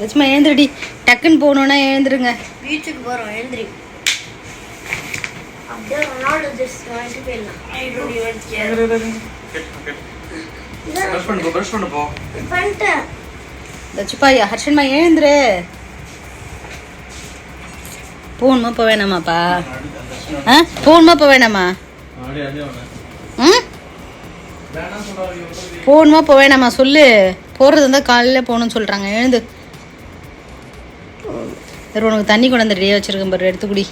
லட்சுமா எழுந்திரடி. டக்குன்னு போகணுன்னா எழுந்துருங்க. பீச்சுக்கு போகிறோம் எழுந்திரி. அப்படியே ரொனால்டோ வாங்கிட்டு போயிடலாம். லட்சுப்பா ஹர்ஷன்மா எழுந்துரு. போகணுமா இப்போ வேணாமாப்பா? ஆ? போகணுமா இப்போ வேணாமா? ம்? போகணுமா இப்போ வேணாமா சொல்லு. போகிறது இருந்தால் காலையில் போகணும்னு சொல்கிறாங்க எழுந்து. சரி உனக்கு தண்ணி கொண்டு வந்து ரெடியாக வச்சுருக்கேன் பாரு எடுத்து குடி.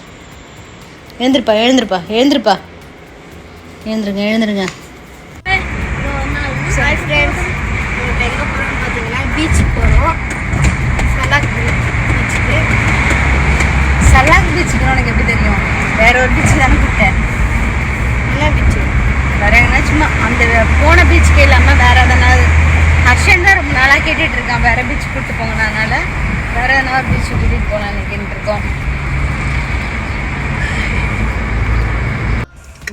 எழுந்திருப்பா எழுந்திருப்பா எழுந்திருப்பா. எழுந்துருங்க எழுந்துருங்க. ஹாய் பார்த்தீங்கன்னா பீச்சுக்கு போகிறோம் சலாக் பீச்சுக்கு சல்லாக் பீச்சுக்கு உனக்கு எப்படி தெரியும்? வேற ஒரு பீச்சுக்கு தானே கூப்பிட்டேன். என்ன பீச்சு வேற எங்கன்னா சும்மா அந்த போன பீச்சுக்கு இல்லாமல் வேற எதனா ஹர்ஷன் தான் ரொம்ப நாளாக கேட்டுட்டு இருக்கான். வேற பீச் கூப்பிட்டு போங்க அதனால வேற ஒரு பீச் கூட்டிகிட்டு போகலான்னு கேட்டுட்டு இருக்கோம்.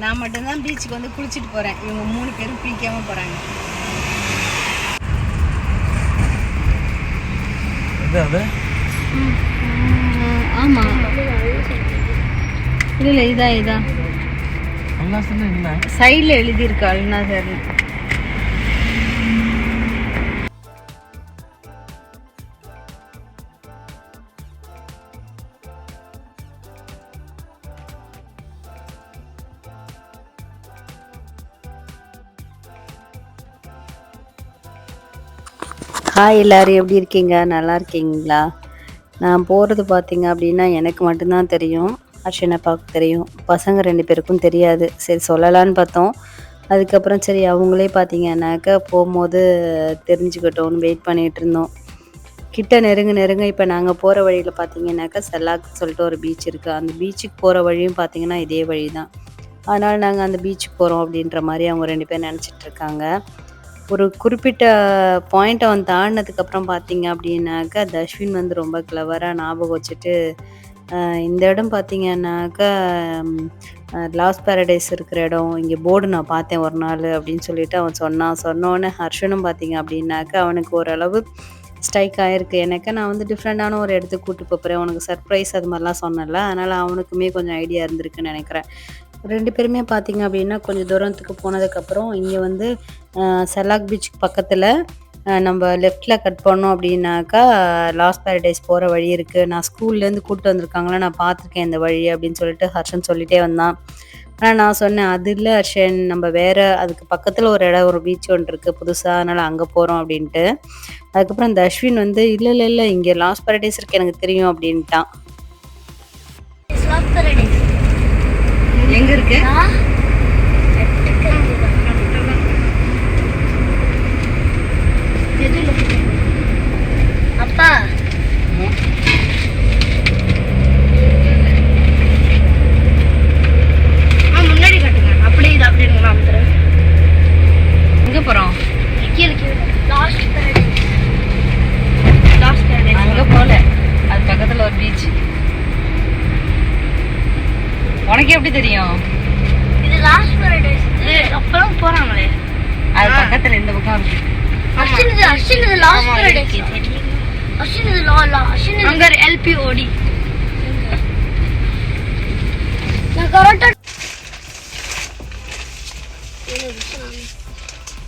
நான் மட்டும்தான் பீச்சுக்கு வந்து குளிச்சுட்டு போகிறேன் இவங்க மூணு பேரும் குளிக்காம போகிறாங்க இது ஆமாம் இல்லை இல்லை இதான் இதான் உல்லாசம் இல்லை சைடில் எழுதியிருக்கு அல்நாதர்னு ஹாய் எல்லோரும் எப்படி இருக்கீங்க? நல்லா இருக்கீங்களா? நான் போகிறது பார்த்தீங்க அப்படின்னா எனக்கு மட்டும்தான் தெரியும். அர்ஷனை பார்க்க தெரியும். பசங்க ரெண்டு பேருக்கும் தெரியாது. சரி சொல்லலான்னு பார்த்தோம். அதுக்கப்புறம் சரி அவங்களே பார்த்தீங்கன்னாக்கா போகும்போது தெரிஞ்சுக்கிட்டோம்னு வெயிட் பண்ணிகிட்டு இருந்தோம். கிட்ட நெருங்க நெருங்க இப்போ நாங்கள் போகிற வழியில் பார்த்தீங்கன்னாக்கா செல்லாக்கு சொல்லிட்டு ஒரு பீச் இருக்குது அந்த பீச்சுக்கு போகிற வழியும் பார்த்தீங்கன்னா இதே வழி தான் அதனால் நாங்கள் அந்த பீச்சுக்கு போகிறோம் அப்படின்ற மாதிரி அவங்க ரெண்டு பேரும் நினச்சிட்டு இருக்காங்க. ஒரு குறிப்பிட்ட பாயிண்ட் அவன் தாண்டினதுக்கப்புறம் பார்த்தீங்க அப்படின்னாக்கா அஸ்வின் வந்து ரொம்ப கிளவராக ஞாபகம் வச்சுட்டு இந்த இடம் பார்த்தீங்கன்னாக்கா லாஸ் பேரடைஸ் இருக்கிற இடம். இங்கே போர்டு நான் பார்த்தேன் ஒரு நாள் அப்படின்னு சொல்லிட்டு அவன் சொன்னான். சொன்னோன்னே ஹர்ஷனும் பார்த்தீங்க அப்படின்னாக்கா அவனுக்கு ஓரளவு ஸ்ட்ரைக் ஆகிருக்கு எனக்கு நான் வந்து டிஃப்ரெண்ட்டான ஒரு இடத்துக்கு கூட்டு போகிறேன் உனக்கு சர்ப்ரைஸ் அது மாதிரிலாம் சொன்னல அதனால் அவனுக்குமே கொஞ்சம் ஐடியா இருந்திருக்குன்னு நினைக்கிறேன். ரெண்டு பேருமே பார்த்தீங்க அப்படின்னா கொஞ்சம் தூரத்துக்கு போனதுக்கப்புறம் இங்கே வந்து செலாக் பீச்சுக்கு பக்கத்தில் நம்ம லெஃப்டில் கட் பண்ணோம் அப்படின்னாக்கா லாஸ் பேரடைஸ் போகிற வழி இருக்குது நான் ஸ்கூல்லேருந்து கூப்பிட்டு வந்திருக்காங்களா நான் பார்த்துருக்கேன் இந்த வழி அப்படின்னு சொல்லிட்டு ஹர்ஷன் சொல்லிட்டே வந்தான். ஆனால் நான் சொன்னேன் அது இல்லை ஹர்ஷன் நம்ம வேறு அதுக்கு பக்கத்தில் ஒரு இடம் ஒரு பீச் ஒன்று இருக்குது புதுசாக அதனால் அங்கே போகிறோம் அப்படின்ட்டு. அதுக்கப்புறம் இந்த அஸ்வின் வந்து இல்லை இல்லை இல்லை இங்கே லாஸ் பேரடைஸ் இருக்கு எனக்கு தெரியும் அப்படின்ட்டான். எங்கே இருக்கு அப்பா. முன்னாடி கட்டுங்க. அப்படியே இது அப்படியே நான் அமுத்துறேன் எங்கே போகிறோம் கீழே கீழே லாஸ்ட் பேரடைஸ் லாஸ்ட் பேரடைஸ் அங்கே போகல அது பக்கத்தில் ஒரு பீச் உனக்கு எப்படி தெரியும்? இது லாஸ்ட் பேரடைஸ் அப்பறம் போறாங்களே. அது பக்கத்தில் இந்த பக்கம் இருக்கு. அர்ஷன் இது அர்ஷன் இது லாஸ்ட் பேரடைஸ் அர்ஷன் இது லா லா அர்ஷன் இது. அங்க எல்பி ஓடி நான் கரெக்டா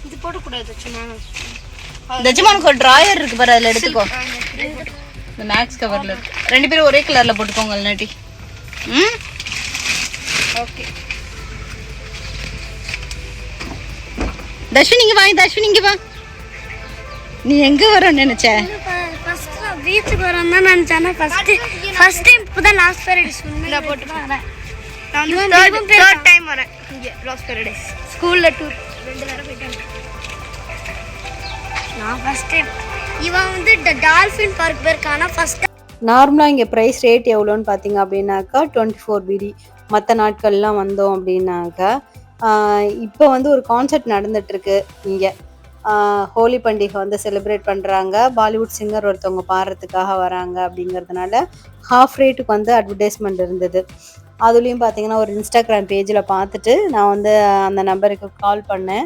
இது போடக்கூடாது சும்மா. தஜமானுக்கு ஒரு டிராயர் இருக்கு பாரு அதில் எடுத்துக்கோ. இந்த மேக்ஸ் கவரில் இருக்கு. ரெண்டு பேரும் ஒரே கலரில் போட்டுக்கோங்க இல்லாட்டி. ம்? ஓகே தர்ஷினி இங்கே வாங்க தர்ஷினி இங்கே வா. நீ எங்க வரணும்னு நினைச்ச? ஃபர்ஸ்ட் நான் பீச்சுக்கு தான் நினச்சேன் ஃபர்ஸ்ட் ஃபர்ஸ்ட் டைம் இப்போ தான் லாஸ்ட் பேரடைஸ் நான் போட்டு வரேன் நான் வந்து தேர்ட் டைம் வரேன் இங்கே லாஸ்ட் பேரடைஸ் ஸ்கூலில் டூர் ரெண்டு தடவை போயிட்டேன். நான் ஃபர்ஸ்ட் டைம் இவன் வந்து டால்ஃபின் பார்க் போயிருக்கானா. ஃபர்ஸ்ட் நார்மலாக இங்கே ப்ரைஸ் ரேட் எவ்வளோன்னு பார்த்தீங்க அப்படின்னாக்கா டுவெண்ட்டி ஃபோர் பிடி மற்ற நாட்கள்லாம் வந்தோம் அப்படின்னாக்கா இப்போ வந்து ஒரு கான்சர்ட் நடந்துட்டுருக்கு இங்கே. ஹோலி பண்டிகை வந்து செலிப்ரேட் பண்ணுறாங்க பாலிவுட் சிங்கர் ஒருத்தவங்க பாடுறதுக்காக வராங்க அப்படிங்கிறதுனால ஹாஃப் ரேட்டுக்கு வந்து அட்வர்டைஸ்மெண்ட் இருந்தது. அதுலேயும் பார்த்தீங்கன்னா ஒரு இன்ஸ்டாகிராம் பேஜில் பார்த்துட்டு நான் வந்து அந்த நம்பருக்கு கால் பண்ணேன்.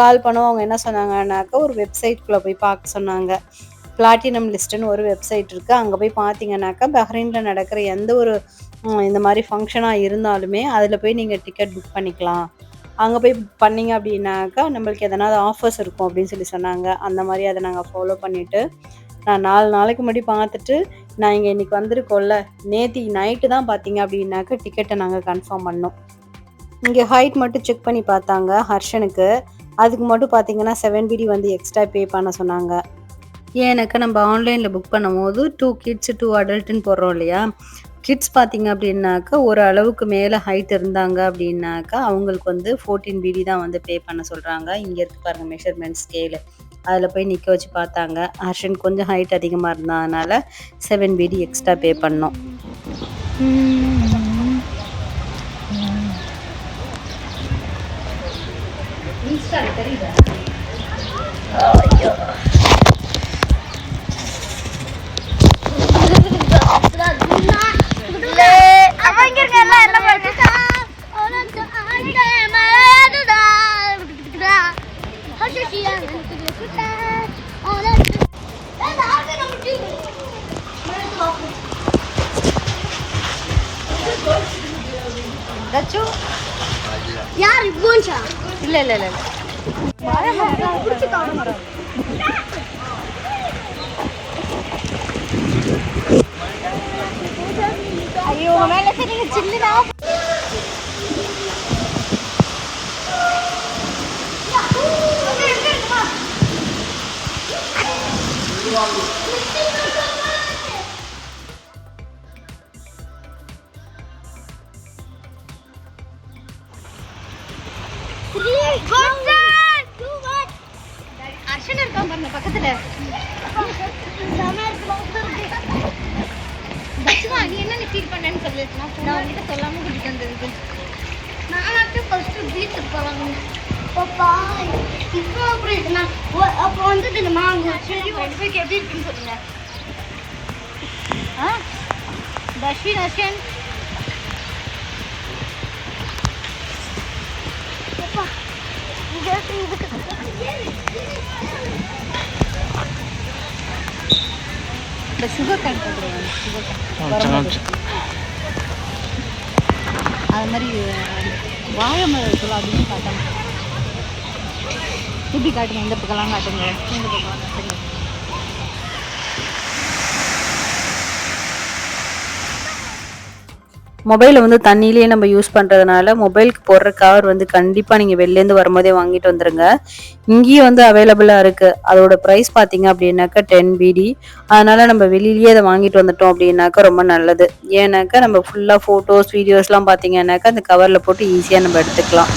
கால் பண்ணவும் அவங்க என்ன சொன்னாங்கன்னாக்கா ஒரு வெப்சைட்குள்ளே போய் பார்க்க சொன்னாங்க. பிளாட்டினம் லிஸ்ட்டுன்னு ஒரு வெப்சைட் இருக்குது அங்கே போய் பார்த்தீங்கன்னாக்கா பஹ்ரைனில் நடக்கிற எந்த ஒரு இந்த மாதிரி ஃபங்க்ஷனாக இருந்தாலுமே அதில் போய் நீங்கள் டிக்கெட் புக் பண்ணிக்கலாம். அங்கே போய் பண்ணிங்க அப்படின்னாக்கா நம்மளுக்கு எதனாவது ஆஃபர்ஸ் இருக்கும் அப்படின்னு சொல்லி சொன்னாங்க. அந்த மாதிரி அதை நாங்கள் ஃபாலோ பண்ணிவிட்டு நான் நாலு நாளைக்கு முன்னாடி பார்த்துட்டு நான் இங்கே இன்றைக்கி வந்திருக்கோம்ல நேத்தி நைட்டு தான் பார்த்தீங்க அப்படின்னாக்கா டிக்கெட்டை நாங்கள் கன்ஃபார்ம் பண்ணோம். இங்கே ஹைட் மட்டும் செக் பண்ணி பார்த்தாங்க ஹர்ஷனுக்கு. அதுக்கு மட்டும் பார்த்தீங்கன்னா செவன் பிடி வந்து எக்ஸ்ட்ரா பே பண்ண சொன்னாங்க. ஏன்னாக்கா நம்ம ஆன்லைனில் புக் பண்ணும்போது டூ கிட்ஸ் டூ அடல்ட்டுன்னு போடுறோம் இல்லையா? கிட்ஸ் பார்த்தீங்க அப்படின்னாக்கா ஒரு அளவுக்கு மேலே ஹைட் இருந்தாங்க அப்படின்னாக்கா அவங்களுக்கு வந்து ஃபோர்டீன் பிடி தான் வந்து பே பண்ண சொல்கிறாங்க இங்கே இருக்கு பாருங்கள் மெஷர்மெண்ட் ஸ்கேலு அதில் போய் நிற்க வச்சு பார்த்தாங்க. ஹர்ஷன் கொஞ்சம் ஹைட் அதிகமாக இருந்ததுனால செவன் பிடி எக்ஸ்ட்ரா பே பண்ணோம். அவன் இங்க இருக்க எல்லாம் என்ன பாருங்க யார் இவ்வளோச்சா இல்லை இல்லை இல்லை ஐயோ மேல நான் நான் உங்ககிட்ட சொல்லாம கூட்டிட்டு வந்தது நான் ஃபர்ஸ்ட் பீச்சுக்கு போறாங்க பாப்பா இப்போ அப்படி நான் ஒ- அப்போ வந்து தெரியுமா அங்க சரி ஒய்ஃபைக்கு எப்படி இருக்குன்னு சொல்லுங்க ஆ தஷ்வின் அர்ஷன் அப்பா இங்க இருக்கு, இதுக்கு இந்த சுகர் கேன் போட்டுருவாங்க சுகர் கேன் அது மாதிரி வாழை மரம் இருக்குல்ல அப்படின்னு காட்டணும் இப்படி காட்டுங்க? இந்த பக்கம்லாம் காட்டுங்க. இந்த பக்கம் காட்டுங்க. மொபைலை வந்து தண்ணியிலேயே நம்ம யூஸ் பண்ணுறதுனால மொபைலுக்கு போடுற கவர் வந்து கண்டிப்பாக நீங்கள் வெளிலேருந்து வரும்போதே வாங்கிட்டு வந்துடுங்க இங்கேயும் வந்து அவைலபிளாக இருக்குது அதோட ப்ரைஸ் பார்த்தீங்க அப்படின்னாக்கா டென் பிடி அதனால் நம்ம வெளியிலேயே அதை வாங்கிட்டு வந்துட்டோம் அப்படின்னாக்கா ரொம்ப நல்லது. ஏன்னாக்கா நம்ம ஃபுல்லாக ஃபோட்டோஸ் வீடியோஸ்லாம் பார்த்தீங்கன்னாக்கா அந்த கவரில் போட்டு ஈஸியாக நம்ம எடுத்துக்கலாம்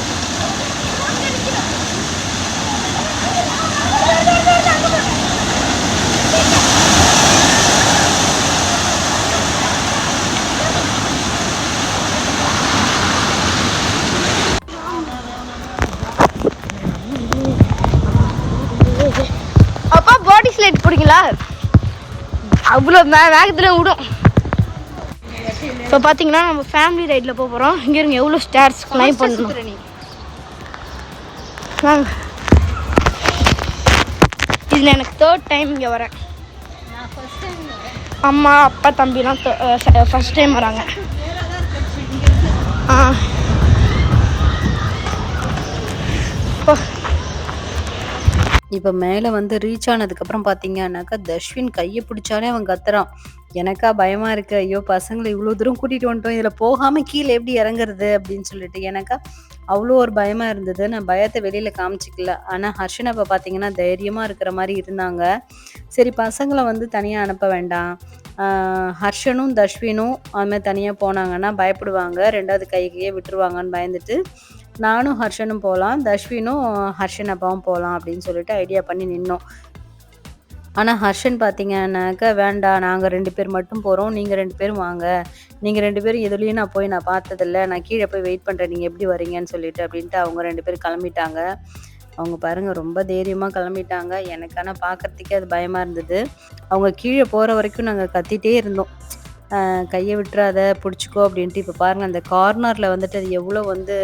அப்பா பாடி ஸ்லைட் போடுங்களா அவ்வளோ மே வேகத்தில் விடும். இப்போ பார்த்தீங்கன்னா நம்ம ஃபேமிலி ரைடில் போக போகிறோம் இங்கே இருங்க எவ்வளோ ஸ்டேர்ஸ் கிளைம் பண்ணணும். வாங்க. இதில் எனக்கு தேர்ட் டைம் இங்கே வரேன். அம்மா அப்பா தம்பிலாம் ஃபர்ஸ்ட் டைம் வராங்க. ஆ. இப்போ மேலே வந்து ரீச் ஆனதுக்கப்புறம் பார்த்தீங்கன்னாக்கா தஷ்வின் கையை பிடிச்சாலே அவன் கத்துறான். எனக்கா பயமா இருக்கு. ஐயோ பசங்களை இவ்வளோ தூரம் கூட்டிட்டு வந்துட்டோம். இதில் போகாம கீழே எப்படி இறங்குறது அப்படின்னு சொல்லிட்டு எனக்கா அவ்வளோ ஒரு பயமா இருந்தது. நான் பயத்தை வெளியில காமிச்சிக்கல. ஆனால் ஹர்ஷன் அப்போ பார்த்தீங்கன்னா தைரியமா இருக்கிற மாதிரி இருந்தாங்க. சரி பசங்களை வந்து தனியாக அனுப்ப வேண்டாம். ஹர்ஷனும் தஷ்வினும் அது மாதிரி தனியாக போனாங்கன்னா பயப்படுவாங்க. ரெண்டாவது கைகையே விட்டுருவாங்கன்னு பயந்துட்டு நானும் ஹர்ஷனும் போகலாம் தஷ்வினும் ஹர்ஷன் அப்பாவும் போகலாம் அப்படின்னு சொல்லிட்டு ஐடியா பண்ணி நின்னோம். ஆனால் ஹர்ஷன் பார்த்தீங்கன்னாக்கா வேண்டாம் நாங்கள் ரெண்டு பேர் மட்டும் போகிறோம் நீங்கள் ரெண்டு பேரும் வாங்க. நீங்கள் ரெண்டு பேரும் எதுலேயும் நான் போய் நான் பார்த்ததில்ல. நான் கீழே போய் வெயிட் பண்ணுறேன் நீங்கள் எப்படி வரீங்கன்னு சொல்லிட்டு அப்படின்ட்டு அவங்க ரெண்டு பேரும் கிளம்பிட்டாங்க. அவங்க பாருங்கள் ரொம்ப தைரியமாக கிளம்பிட்டாங்க. எனக்கு ஆனால் பார்க்குறதுக்கே அது பயமாக இருந்தது. அவங்க கீழே போகிற வரைக்கும் நாங்கள் கத்திட்டே இருந்தோம். கையை விட்டுறாத பிடிச்சிக்கோ அப்படின்ட்டு இப்போ பாருங்கள் அந்த கார்னரில் வந்துட்டு அது எவ்வளோ வந்து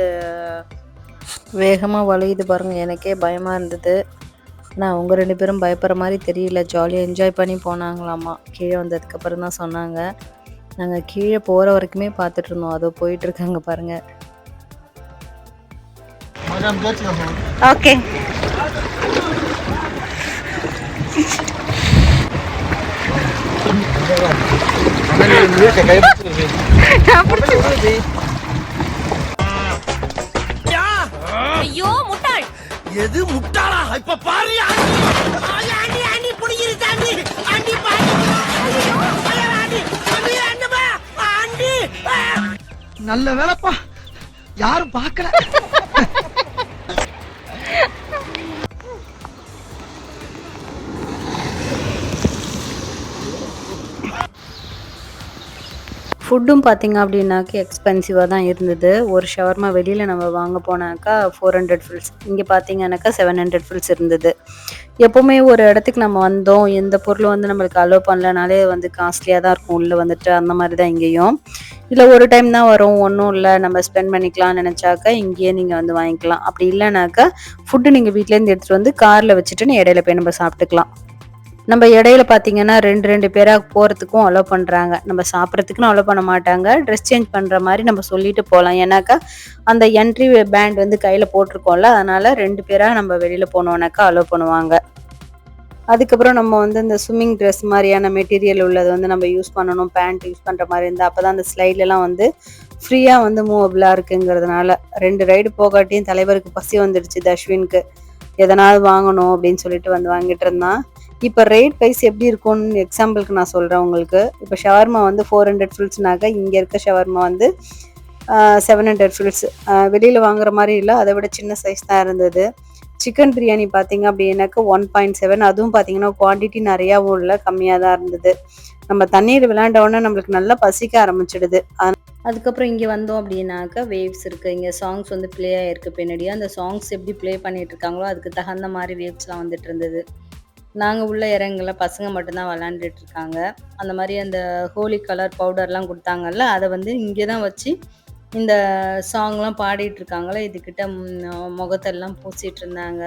வேகமாக வளையுது பாருங்கள் எனக்கே பயமாக இருந்தது. ஆனால் அவங்க ரெண்டு பேரும் பயப்படுற மாதிரி தெரியல. ஜாலியாக என்ஜாய் பண்ணி போனாங்களாமா? கீழே வந்ததுக்கப்புறம் தான் சொன்னாங்க. நாங்கள் கீழே போகிற வரைக்குமே பார்த்துட்டு இருந்தோம். அதோ போயிட்டு இருக்காங்க பாருங்க ஓகே எது முட்டாளா? இப்ப பாரு. ஆண்டி ஆண்டி புடிங்கிரு தாண்டி ஆண்டி ஆண்டி ஆண்டி நல்ல வேலைப்பா. யாரும் பார்க்கல. ஃபுட்டும் பார்த்தீங்க அப்படின்னாக்கா எக்ஸ்பென்சிவாக தான் இருந்தது. ஒரு ஷவர்மா வெளியில் நம்ம வாங்க போனாக்கா ஃபோர் ஹண்ட்ரட் ஃபில்ஸ் இங்கே பார்த்தீங்கன்னாக்கா செவன் ஹண்ட்ரட் ஃபில்ஸ் இருந்தது. எப்போவுமே ஒரு இடத்துக்கு நம்ம வந்தோம். எந்த பொருளும் வந்து நம்மளுக்கு அலோவ் பண்ணலனாலே வந்து காஸ்ட்லியாக தான் இருக்கும். உள்ளே வந்துட்டு அந்த மாதிரி தான் இங்கேயும். இல்லை ஒரு டைம் தான் வரும். ஒன்றும் இல்லை. நம்ம ஸ்பெண்ட் பண்ணிக்கலாம்னு நினச்சாக்கா இங்கேயே நீங்கள் வந்து வாங்கிக்கலாம். அப்படி இல்லைனாக்கா ஃபுட்டு நீங்கள் வீட்டிலேருந்து எடுத்துகிட்டு வந்து காரில் வச்சுட்டு இடையில போய் நம்ம சாப்பிட்டுக்கலாம். நம்ம இடையில பார்த்தீங்கன்னா ரெண்டு ரெண்டு பேராக போகிறதுக்கும் அலோவ் பண்ணுறாங்க நம்ம சாப்பிட்றதுக்குன்னு அலோவ் பண்ண மாட்டாங்க. ட்ரெஸ் சேஞ்ச் பண்ணுற மாதிரி நம்ம சொல்லிட்டு போகலாம் ஏன்னாக்கா அந்த என்ட்ரி பேண்ட் வந்து கையில் போட்டிருக்கோம்ல அதனால் ரெண்டு பேராக நம்ம வெளியில் போனோன்னாக்கா அலோவ் பண்ணுவாங்க. அதுக்கப்புறம் நம்ம வந்து இந்த ஸ்விம்மிங் ட்ரெஸ் மாதிரியான மெட்டீரியல் உள்ளது வந்து நம்ம யூஸ் பண்ணணும். பேண்ட் யூஸ் பண்ணுற மாதிரி இருந்தால் அப்போ தான் அந்த ஸ்லைட்லலாம் வந்து ஃப்ரீயாக வந்து மூவபிளாக இருக்குங்கிறதுனால. ரெண்டு ரைடு போகாட்டியும் தலைவருக்கு பசி வந்துடுச்சு தஷ்வினுக்கு. எதனாவது வாங்கணும் அப்படின்னு சொல்லிட்டு வந்து வாங்கிட்டு இருந்தான். இப்போ ரேட் வைஸ் எப்படி இருக்கும்னு எக்ஸாம்பிளுக்கு நான் சொல்கிறேன் உங்களுக்கு. இப்போ ஷவர்மா வந்து ஃபோர் ஹண்ட்ரட் ஃபில்ஸ்னாக்கா இங்கே இருக்க ஷவர்மா வந்து செவன் ஹண்ட்ரட் ஃபில்ஸ் வெளியில் வாங்குற மாதிரி இல்லை அதை விட சின்ன சைஸ் தான் இருந்தது. சிக்கன் பிரியாணி பார்த்தீங்க அப்படின்னாக்கா ஒன் பாயிண்ட் செவன் அதுவும் பார்த்தீங்கன்னா குவான்டிட்டி நிறையாவும் இல்லை கம்மியாக தான் இருந்தது. நம்ம தண்ணீர் விளையாண்டோடனே நம்மளுக்கு நல்லா பசிக்க ஆரம்பிச்சிடுது. அதுக்கப்புறம் இங்கே வந்தோம் அப்படின்னாக்கா வேவ்ஸ் இருக்குது இங்கே சாங்ஸ் வந்து ப்ளே ஆகிருக்கு பின்னாடியே அந்த சாங்ஸ் எப்படி ப்ளே பண்ணிகிட்டு இருக்காங்களோ அதுக்கு தகுந்த மாதிரி வேவ்ஸ்லாம் வந்துட்டு இருந்தது. நாங்கள் உள்ள இறங்கல பசங்க மட்டும்தான் விளாண்டுட்டு இருக்காங்க அந்த மாதிரி அந்த ஹோலி கலர் பவுடர்லாம் கொடுத்தாங்கல்ல அதை வந்து இங்கே தான் வச்சு இந்த சாங்லாம் பாடிட்டு இருக்காங்களே இதுக்கிட்ட முகத்தெல்லாம் பூசிட்டு இருந்தாங்க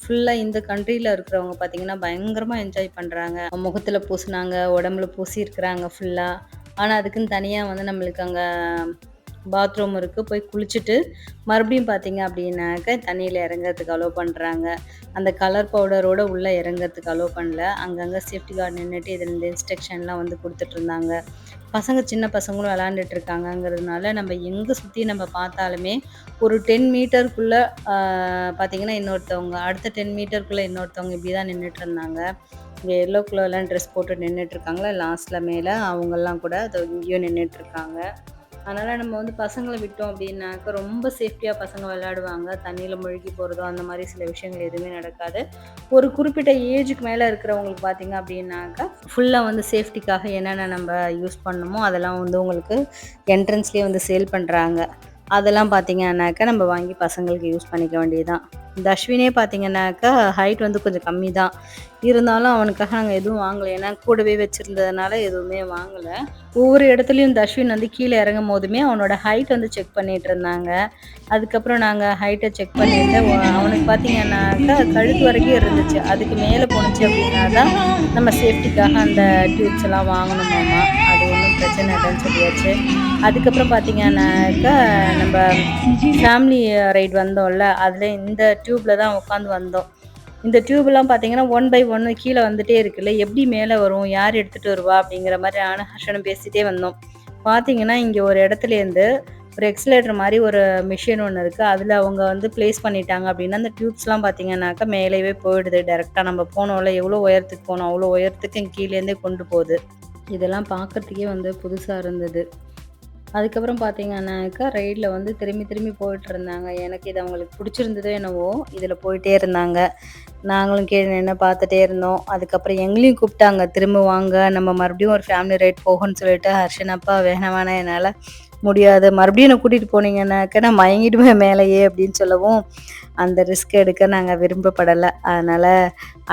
ஃபுல்லாக இந்த கண்ட்ரியில் இருக்கிறவங்க பார்த்தீங்கன்னா பயங்கரமாக என்ஜாய் பண்ணுறாங்க முகத்தில் பூசினாங்க உடம்புல பூசியிருக்கிறாங்க ஃபுல்லாக ஆனால் அதுக்குன்னு தனியாக வந்து நம்மளுக்கு அங்கே பாத்ரூம் இருக்குது போய் குளிச்சுட்டு மறுபடியும் பார்த்தீங்க அப்படின்னாக்க தண்ணியில் இறங்குறதுக்கு அலோவ் பண்ணுறாங்க அந்த கலர் பவுடரோடு உள்ளே இறங்குறதுக்கு அலோவ் பண்ணல. அங்கங்கே சேஃப்டி கார்டு நின்றுட்டு இதில் இந்த இன்ஸ்ட்ரக்ஷன்லாம் வந்து கொடுத்துட்ருந்தாங்க பசங்க சின்ன பசங்களும் விளாண்டுட்டு இருக்காங்கங்கிறதுனால நம்ம எங்கே சுற்றி நம்ம பார்த்தாலுமே ஒரு டென் மீட்டருக்குள்ளே பார்த்தீங்கன்னா இன்னொருத்தவங்க அடுத்த டென் மீட்டருக்குள்ளே இன்னொருத்தவங்க இப்படி தான் நின்றுட்டு இருந்தாங்க. இங்கே எல்லோ கலர்லாம் ட்ரெஸ் போட்டு நின்றுட்டு இருக்காங்களா? லாஸ்ட்டில் மேலே அவங்கெல்லாம் கூட அது இங்கேயும் நின்றுட்டு இருக்காங்க. அதனால் நம்ம வந்து பசங்களை விட்டோம் அப்படின்னாக்க ரொம்ப சேஃப்டியாக பசங்க விளையாடுவாங்க. தண்ணியில் முழுகி போகிறதோ அந்த மாதிரி சில விஷயங்கள் எதுவுமே நடக்காது. ஒரு குறிப்பிட்ட ஏஜுக்கு மேலே இருக்கிறவங்களுக்கு பார்த்தீங்க அப்படின்னாக்கா ஃபுல்லாக வந்து சேஃப்டிக்காக என்னென்ன நம்ம யூஸ் பண்ணணுமோ அதெல்லாம் வந்து உங்களுக்கு என்ட்ரன்ஸ்லேயே வந்து சேல் பண்ணுறாங்க அதெல்லாம் பார்த்தீங்கன்னாக்கா நம்ம வாங்கி பசங்களுக்கு யூஸ் பண்ணிக்க வேண்டியதுதான். இந்த அஸ்வினே பார்த்தீங்கன்னாக்கா ஹைட் வந்து கொஞ்சம் கம்மி தான் இருந்தாலும் அவனுக்காக நாங்கள் எதுவும் வாங்கலை. ஏன்னா கூடவே வச்சுருந்ததுனால எதுவுமே வாங்கலை. ஒவ்வொரு இடத்துலையும் இந்த அஸ்வின் வந்து கீழே இறங்கும் போதுமே அவனோட ஹைட் வந்து செக் பண்ணிட்டு இருந்தாங்க. அதுக்கப்புறம் நாங்கள் ஹைட்டை செக் பண்ணிட்டு அவனுக்கு பார்த்தீங்கன்னாக்கா கழுத்து வரைக்கும் இருந்துச்சு. அதுக்கு மேலே போணுச்சு அப்படின்னா தான் நம்ம சேஃப்டிக்காக அந்த டியூப்ஸ் எல்லாம் வாங்கணுமாமா அது ஒன்றும் பிரச்சனை இல்லைன்னு சொல்லியாச்சு. அதுக்கப்புறம் பார்த்தீங்கன்னாக்கா நம்ம ஃபேமிலி ரைட் வந்தோம்ல அதில் இந்த டியூப்பில் தான் உட்காந்து வந்தோம். இந்த டியூப்லாம் பார்த்தீங்கன்னா ஒன் பை ஒன்று கீழே வந்துகிட்டே இருக்குல்ல எப்படி மேலே வரும் யார் எடுத்துகிட்டு வருவா அப்படிங்கிற மாதிரி நானும் ஹர்ஷனும் பேசிகிட்டே வந்தோம். பார்த்தீங்கன்னா இங்கே ஒரு இடத்துல இருந்து ஒரு எக்ஸலேட்டர் மாதிரி ஒரு மிஷின் ஒன்று இருக்குது அதில் அவங்க வந்து ப்ளேஸ் பண்ணிட்டாங்க அப்படின்னா அந்த டியூப்ஸ்லாம் பார்த்தீங்கன்னாக்கா மேலேயே போயிடுது. டேரெக்டாக நம்ம போனோம்ல எவ்வளோ உயரத்துக்கு போனோம் அவ்வளோ உயரத்துக்கு கீழேருந்தே கொண்டு போகுது. இதெல்லாம் பார்க்கறதுக்கே வந்து புதுசாக இருந்தது. அதுக்கப்புறம் பார்த்தீங்கன்னாக்கா ரைடில் வந்து திரும்பி திரும்பி போயிட்டு இருந்தாங்க. எனக்கு இது அவங்களுக்கு பிடிச்சிருந்ததோ என்னவோ இதில் போயிட்டே இருந்தாங்க. நாங்களும் கீழே நின்று பார்த்துட்டே இருந்தோம். அதுக்கப்புறம் எங்களையும் கூப்பிட்டாங்க. திரும்ப வாங்க நம்ம மறுபடியும் ஒரு ஃபேமிலி ரைட் போகணும்னு சொல்லிட்டு ஹர்ஷனப்பா வேணவான என்னால் முடியாது. மறுபடியும் என்னை கூட்டிகிட்டு போனீங்கன்னாக்கா நான் மயங்கிடுவேன் மேலேயே அப்படின்னு சொல்லவும் அந்த ரிஸ்க் எடுக்க நாங்கள் விரும்பப்படலை. அதனால்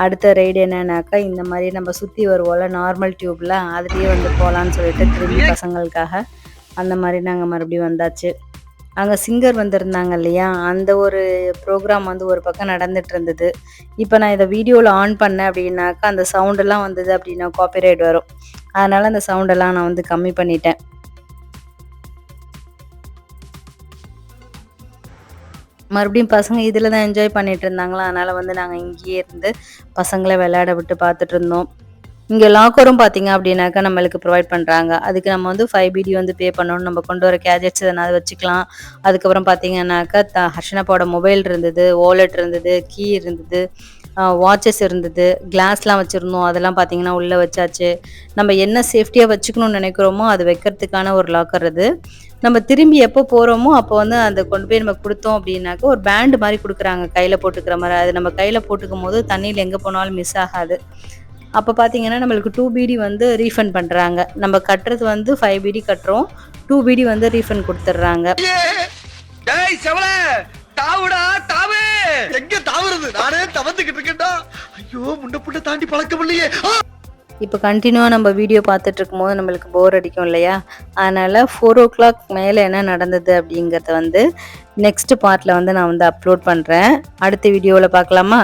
அடுத்த ரைடு என்னன்னாக்கா இந்த மாதிரி நம்ம சுற்றி வருவோம்ல நார்மல் டியூப்பில் அதுலேயே வந்து போகலான்னு சொல்லிட்டு திரும்பி பசங்களுக்காக அந்த மாதிரி நாங்கள் மறுபடியும் வந்தாச்சு. அங்கே சிங்கர் வந்திருந்தாங்க இல்லையா? அந்த ஒரு ப்ரோக்ராம் வந்து ஒரு பக்கம் நடந்துட்டு இருந்தது. இப்போ நான் இதை வீடியோவில் ஆன் பண்ணேன் அப்படின்னாக்கா அந்த சவுண்டெல்லாம் வந்தது அப்படின்னா காப்பிரைட் வரும். அதனால் அந்த சவுண்டெல்லாம் நான் வந்து கம்மி பண்ணிட்டேன். மறுபடியும் பசங்க இதில் தான் என்ஜாய் பண்ணிட்டு இருந்தாங்களா? அதனால் வந்து நாங்கள் இங்கேயே இருந்து பசங்களை விளையாட விட்டு பார்த்துட்டு இருந்தோம். இங்கே லாக்கரும் பார்த்தீங்க அப்படின்னாக்கா நம்மளுக்கு ப்ரொவைட் பண்ணுறாங்க அதுக்கு நம்ம வந்து ஃபைவ் பிடி வந்து பே பண்ணணும் நம்ம கொண்டு வர கேஜெட்ஸ் எதனாவது வச்சுக்கலாம். அதுக்கப்புறம் பார்த்தீங்கன்னாக்கா த ஹர்ஷனப்பாவோட மொபைல் இருந்தது வாலெட் இருந்தது கீ இருந்தது வாட்சஸ் இருந்தது கிளாஸ்லாம் வச்சுருந்தோம். அதெல்லாம் பார்த்தீங்கன்னா உள்ளே வச்சாச்சு. நம்ம என்ன சேஃப்டியாக வச்சுக்கணும்னு நினைக்கிறோமோ அது வைக்கிறதுக்கான ஒரு லாக்கர் அது. நம்ம திரும்பி எப்போ போகிறோமோ அப்போ வந்து அந்த கொண்டு போய் நம்ம கொடுத்தோம் அப்படின்னாக்கா ஒரு பேண்டு மாதிரி கொடுக்குறாங்க கையில் போட்டுக்கிற மாதிரி. அது நம்ம கையில் போட்டுக்கும் போது தண்ணியில் எங்கே போனாலும் மிஸ் ஆகாது. அப்போ பார்த்தீங்கன்னா நம்மளுக்கு டூ பிடி வந்து ரீஃபண்ட் பண்ணுறாங்க நம்ம கட்டுறது வந்து ஃபைவ் பிடி கட்டுறோம். டூ பிடி வந்து ரீஃபண்ட் கொடுத்துட்றாங்க. டேய் செவல! தாவுடா தாவு! எங்க தாவுறது? நானே தவந்துகிட்டு இருக்கேன்டா. ஐயோ முன்ன புண்ண தாண்டி பழக்கம் இல்லையே. இப்போ கண்டினியூவாக நம்ம வீடியோ பார்த்துட்டு இருக்கும்போது நம்மளுக்கு போர் அடிக்கும் இல்லையா? அதனால் ஃபோர் ஓ கிளாக் மேலே என்ன நடந்தது அப்படிங்கிறத வந்து நெக்ஸ்ட் பார்ட்டில் வந்து நான் வந்து அப்லோட் பண்ணுறேன் அடுத்த வீடியோவில் பார்க்கலாமா?